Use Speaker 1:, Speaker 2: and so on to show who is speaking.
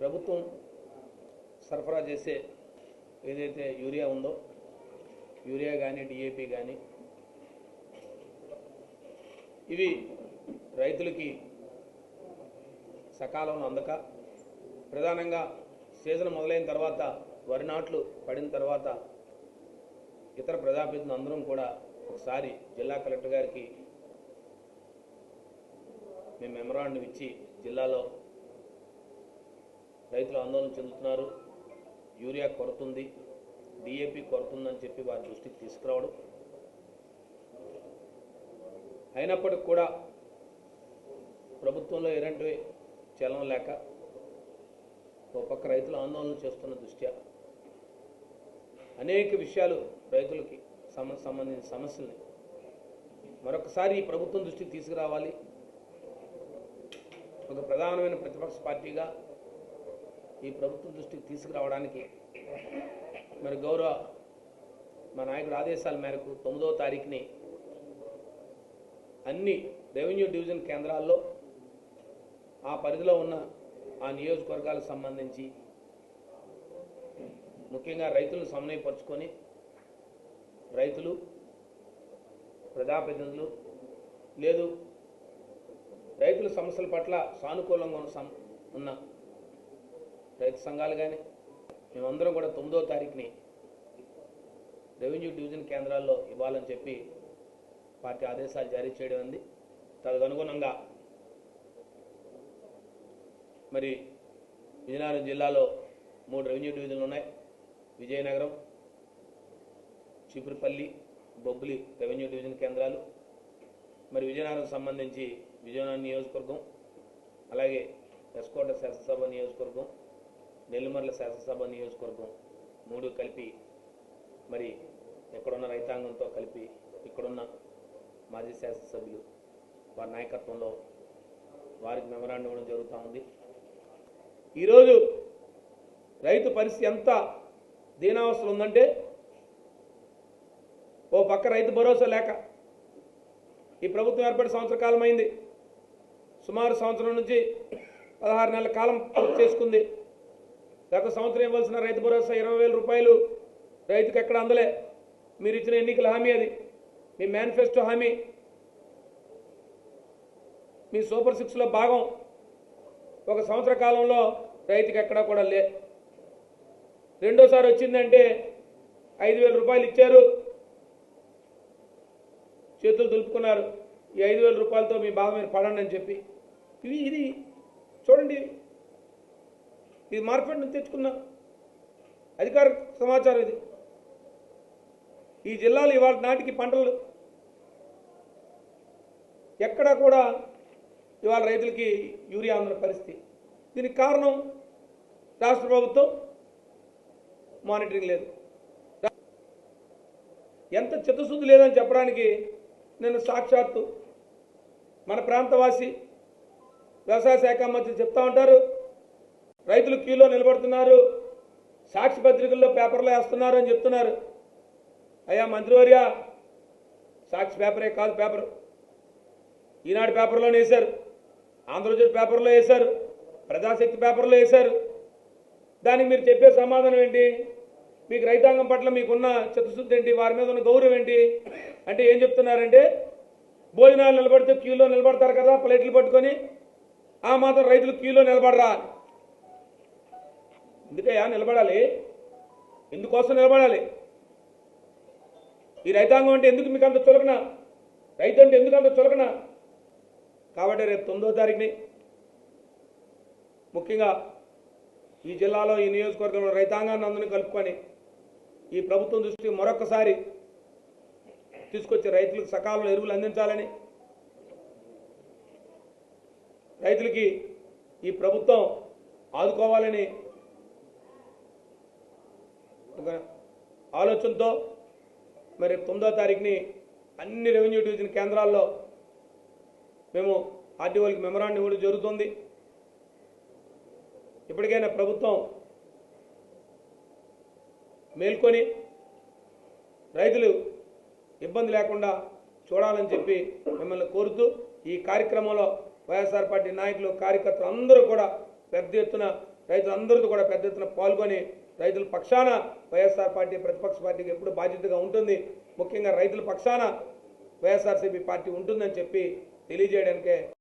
Speaker 1: ప్రభుత్వం సరఫరా చేసే ఏదైతే యూరియా ఉందో యూరియా కానీ డిఏపి కానీ ఇవి రైతులకి సకాలంలో అందక ప్రధానంగా సీజన్ మొదలైన తర్వాత వరి నాట్లు పడిన తర్వాత ఇతర ప్రజాప్రతిని అందరం కూడా ఒకసారి జిల్లా కలెక్టర్ గారికి మేము మెమరాండం ఇచ్చి జిల్లాలో రైతులు ఆందోళన చెందుతున్నారు. యూరియా కొరత డిఏపి కొరత చెప్పి వారి దృష్టికి తీసుకురావడం. అయినప్పటికి కూడా ప్రభుత్వంలో ఎలాంటి చలం లేక ఓ పక్క రైతులు ఆందోళన చేస్తున్న దృష్ట్యా అనేక విషయాలు రైతులకి సమ సంబంధించిన సమస్యల్ని మరొకసారి ఈ ప్రభుత్వం దృష్టికి తీసుకురావాలి. ఒక ప్రధానమైన ప్రతిపక్ష పార్టీగా ఈ ప్రభుత్వం దృష్టికి తీసుకురావడానికి మరి గౌరవ మా నాయకుడు ఆదేశాల మేరకు తొమ్మిదవ తారీఖుని అన్ని రెవెన్యూ డివిజన్ కేంద్రాల్లో ఆ పరిధిలో ఉన్న ఆ నియోజకవర్గాలకు సంబంధించి ముఖ్యంగా రైతులను సమన్వయపరుచుకొని రైతులు ప్రజాప్రతినిధులు లేదు రైతుల సమస్యల పట్ల సానుకూలంగా ఉన్న సం- ఉన్న రైతు సంఘాలు కానీ మేమందరం కూడా తొమ్మిదో తారీఖుని రెవెన్యూ డివిజన్ కేంద్రాల్లో ఇవ్వాలని చెప్పి పార్టీ ఆదేశాలు జారీ చేయడం ఉంది తదనుగుణంగా మరి విజయనగరం జిల్లాలో మూడు రెవెన్యూ డివిజన్లు ఉన్నాయి. విజయనగరం చిపురుపల్లి బొబ్బులి రెవెన్యూ డివిజన్ కేంద్రాలు. మరి విజయనగరం సంబంధించి విజయనగరం నియోజకవర్గం అలాగే ఎస్కోట శాసనసభ నియోజకవర్గం నెల్లిమర్ల శాసనసభ నియోజకవర్గం మూడు కలిపి మరి ఎక్కడున్న రైతాంగంతో కలిపి ఇక్కడున్న మాజీ శాసనసభ్యులు వారి నాయకత్వంలో వారికి మెమరాండం ఇవ్వడం జరుగుతూ ఉంది. ఈరోజు రైతు పరిస్థితి ఎంత దీనావస్థలు ఉందంటే ఓ పక్క రైతు భరోసా లేక ఈ ప్రభుత్వం ఏర్పడి సంవత్సర కాలం అయింది సుమారు సంవత్సరం నుంచి పదహారు నెలల కాలం పూర్తి చేసుకుంది. గత సంవత్సరం ఇవ్వాల్సిన రైతు భరోసా ఇరవై వేల రూపాయలు రైతుకు ఎక్కడ అందలే? మీరు ఇచ్చిన ఎన్నికల హామీ అది. మీ మేనిఫెస్టో హామీ. మీ సూపర్ సిక్స్లో భాగం. ఒక సంవత్సర కాలంలో రైతుకి ఎక్కడా కూడా లే రెండోసారి వచ్చిందంటే ఐదు వేల రూపాయలు ఇచ్చారు. చేతులు దులుపుకున్నారు. ఈ ఐదు వేల రూపాయలతో మీ బాధ మీరు పడండి అని చెప్పి. ఇది ఇది చూడండి. ఇది మార్కెట్ నుంచి తెచ్చుకున్న. అధికార సమాచారం ఇది. ఈ జిల్లాలో ఇవాళ నాటికి పంటలు ఎక్కడా కూడా ఇవాళ రైతులకి యూరియా అందిన పరిస్థితి. దీనికి కారణం రాష్ట్ర ప్రభుత్వం మానిటరింగ్ లేదు. ఎంత చిత్తశుద్ధి లేదని చెప్పడానికి నేను సాక్షాత్తు మన ప్రాంతవాసి వ్యవసాయ శాఖ మంత్రి చెప్తా ఉంటారు. రైతులు క్యూలో నిలబడుతున్నారు. సాక్షి పత్రికల్లో పేపర్లో వేస్తున్నారు అని చెప్తున్నారు. అయ్యా మంత్రివర్య సాక్షి పేపరే కాదు పేపర్. ఈనాడు పేపర్లోనే వేశారు. ఆంధ్రజ్యోతి పేపర్లో వేశారు. ప్రజాశక్తి పేపర్లో వేశారు. దానికి మీరు చెప్పే సమాధానం ఏంటి? మీకు రైతాంగం పట్ల మీకున్న చతుశుద్ధి ఏంటి? వారి మీద ఉన్న గౌరవం ఏంటి? అంటే ఏం చెప్తున్నారంటే భోజనాలు నిలబడితే క్యూలో నిలబడతారు కదా ప్లేట్లు పట్టుకొని ఆ మాత్రం రైతులు క్యూలో నిలబడరా ఎందుకయ్యా నిలబడాలి. ఎందుకోసం నిలబడాలి? ఈ రైతాంగం అంటే ఎందుకు మీకు అంత చులకన? రైతు అంటే ఎందుకు అంత చులకన? కాబట్టి రేపు తొమ్మిదో తారీఖుని ముఖ్యంగా ఈ జిల్లాలో ఈ నియోజకవర్గంలో రైతాంగాన్ని అందరినీ కలుపుకొని ఈ ప్రభుత్వం దృష్టి మరొకసారి తీసుకొచ్చి రైతులకు సకాలంలో ఎరువులు అందించాలని రైతులకి ఈ ప్రభుత్వం ఆదుకోవాలని ఒక ఆలోచనతో మరి తొమ్మిదో తారీఖుని అన్ని రెవెన్యూ డివిజన్ కేంద్రాల్లో మేము ఆర్టీఓలకి మెమరాండం ఇవ్వడం జరుగుతుంది. ఇప్పటికైనా ప్రభుత్వం మేల్కొని రైతులు ఇబ్బంది లేకుండా చూడాలని చెప్పి మిమ్మల్ని కోరుతూ ఈ కార్యక్రమంలో వైఎస్ఆర్ పార్టీ నాయకులు కార్యకర్తలు అందరూ కూడా పెద్ద ఎత్తున రైతులందరితో కూడా పెద్ద ఎత్తున పాల్గొని రైతుల పక్షాన వైఎస్ఆర్ పార్టీ ప్రతిపక్ష పార్టీకి ఎప్పుడు బాధ్యతగా ఉంటుంది. ముఖ్యంగా రైతుల పక్షాన వైఎస్ఆర్సీపీ పార్టీ ఉంటుందని చెప్పి తెలియజేయడానికే